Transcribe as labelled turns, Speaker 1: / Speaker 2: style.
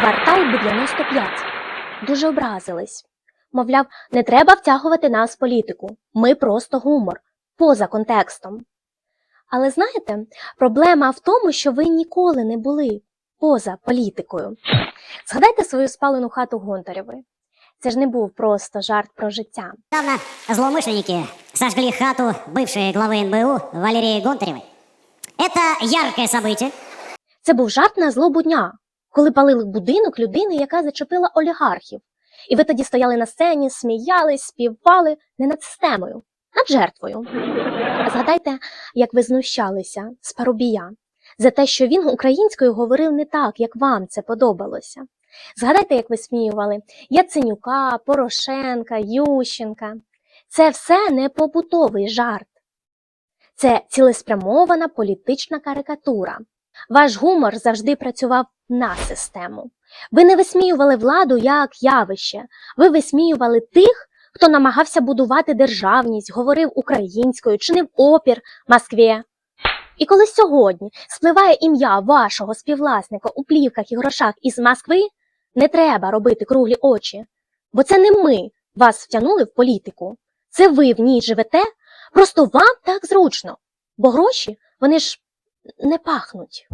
Speaker 1: Квартал 95. Дуже образились. Мовляв, не треба втягувати нас в політику. Ми просто гумор, поза контекстом. Але знаєте, проблема в тому, що ви ніколи не були поза політикою. Згадайте свою спалену хату Гонтарєвої. Це ж не був просто жарт про життя.
Speaker 2: Недавно злоумышленники сожгли хату бывшей главы НБУ Валерии Гонтаревой. Это яркое событие,
Speaker 1: Це був жарт на злобу дня, коли палили будинок людини, яка зачепила олігархів. І ви тоді стояли на сцені, сміялись, співали не над системою, над жертвою. Згадайте, як ви знущалися з Парубія за те, що він українською говорив не так, як вам це подобалося. Згадайте, як ви сміювали Яценюка, Порошенка, Ющенка. Це все не побутовий жарт. Це цілеспрямована політична карикатура. Ваш гумор завжди працював на систему. Ви не висміювали владу як явище, ви висміювали тих, хто намагався будувати державність, говорив українською, чинив опір Москві. І коли сьогодні спливає ім'я вашого співвласника у плівках і грошах із Москви, не треба робити круглі очі, бо це не ми вас втягнули в політику. Це ви в ній живете, просто вам так зручно, бо гроші вони ж не пахнуть.